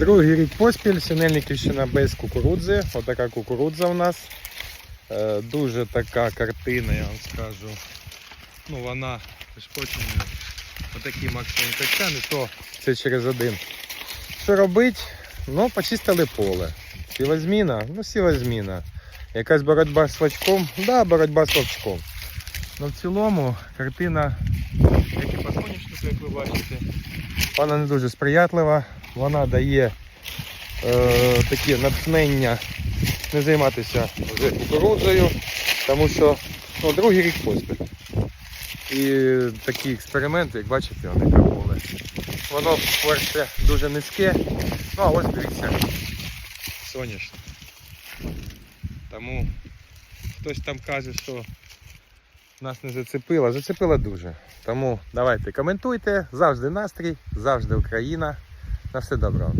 Другий рік поспіль, Синельниківщина без кукурудзи. Отака кукурудза у нас. Е, дуже така картина, я вам скажу. Ну вона пошкоджена. Отакі максимум тачани, то це через один. Що робить? Ну, почистили поле. Сівозміна, ну сівозміна. Якась боротьба з свачком, да, боротьба з свачком. Ну в цілому картина, як і по соняшнику, як ви бачите, вона не дуже сприятлива. Вона дає е, таке натхнення не займатися вже кукурудзою, тому що ну, другий рік поспіль. І такі експерименти, як бачите, вони яке. Воно перше дуже низьке, ну а ось дивіться, соняшне. Тому хтось там каже, що нас не зацепило, зацепило дуже. Тому давайте коментуйте, завжди настрій, завжди Україна. Na wstyd dobro.